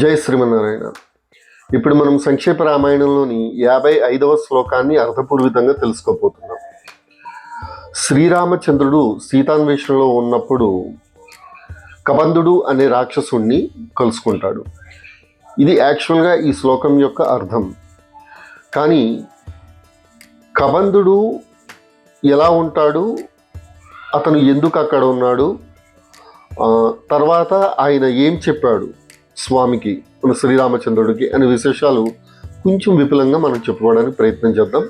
జై శ్రీమన్నారాయణ. ఇప్పుడు మనం సంక్షేప రామాయణంలోని యాభై ఐదవ శ్లోకాన్ని అర్థపూర్వితంగా తెలుసుకోపోతున్నాం శ్రీరామచంద్రుడు సీతాన్వేషణలో ఉన్నప్పుడు కబంధుడు అనే రాక్షసుణ్ణి కలుసుకుంటాడు. ఇది యాక్చువల్గా ఈ శ్లోకం యొక్క అర్థం. కానీ కబంధుడు ఎలా ఉంటాడు? అతను ఎందుకు అక్కడ ఉన్నాడు? తర్వాత ఆయన ఏం చెప్పాడు? స్వామికి మన శ్రీరామచంద్రుడికి అనే విశేషాలు కొంచెం విపులంగా మనం చెప్పుకోవడానికి ప్రయత్నం చేద్దాం.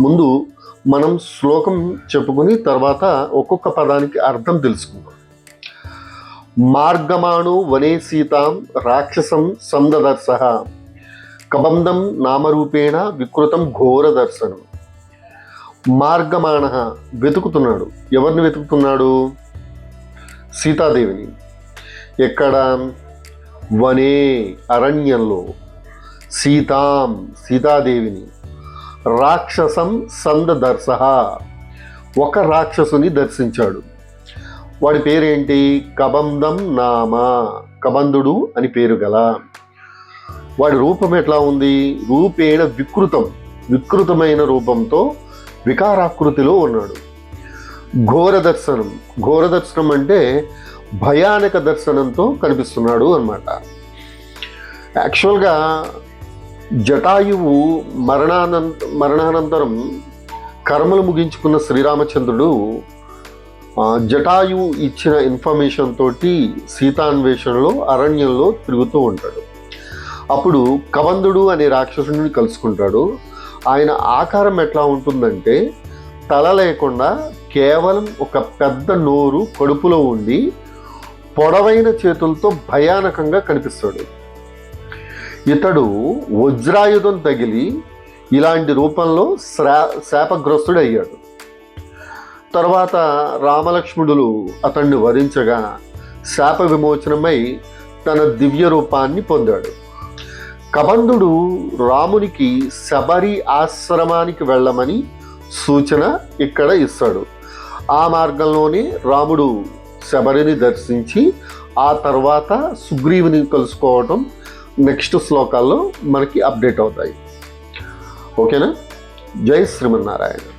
ముందు మనం శ్లోకం చెప్పుకుని తర్వాత ఒక్కొక్క పదానికి అర్థం తెలుసుకుందాం. మార్గమాణు వనే సీతాం రాక్షసం సందదర్శ. కబంధం నామరూపేణ వికృతం ఘోర దర్శనం. మార్గమాణ వెతుకుతున్నాడు. ఎవరిని వెతుకుతున్నాడు? సీతాదేవిని. ఎక్కడ? వనే అరణ్యంలో సీతాం సీతాదేవిని రాక్షసం సందదర్శ ఒక రాక్షసుని దర్శించాడు. వాడి పేరేంటి? కబంధం నామ. కబంధుడు అని పేరు గల. వాడి రూపం ఎట్లా ఉంది? రూపేణ వికృతం. వికృతమైన రూపంతో వికారాకృతిలో ఉన్నాడు. ఘోర దర్శనం. ఘోర దర్శనం అంటే భయానక దర్శనంతో కనిపిస్తున్నాడు అనమాట యాక్చువల్గా జటాయువు మరణానంత మరణానంతరం కర్మలు ముగించుకున్న శ్రీరామచంద్రుడు జటాయువు ఇచ్చిన ఇన్ఫర్మేషన్ తోటి సీతాన్వేషణలో అరణ్యంలో తిరుగుతూ ఉంటాడు. అప్పుడు కబంధుడు అనే రాక్షసుడిని కలుసుకుంటాడు. ఆయన ఆకారం ఎట్లా ఉంటుందంటే తల లేకుండా కేవలం ఒక పెద్ద నోరు కడుపులో ఉండి పొడవైన చేతులతో భయానకంగా కనిపిస్తాడు. ఇతడు వజ్రాయుధం తగిలి ఇలాంటి రూపంలో శ్రా శాపగ్రస్తుడు అయ్యాడు తర్వాత రామలక్ష్మణులు అతన్ని వరించగా శాప విమోచనమై తన దివ్య రూపాన్ని పొందాడు. కబంధుడు రామునికి శబరి ఆశ్రమానికి వెళ్ళమని సూచన ఇక్కడ ఇస్తాడు. ఆ మార్గంలోనే రాముడు శబరిని దర్శించి ఆ తర్వాత సుగ్రీవుని కలుసుకోవటం నెక్స్ట్ శ్లోకాల్లో మనకి అప్డేట్ అవుతాయి. ఓకేనా? జై శ్రీమన్నారాయణ.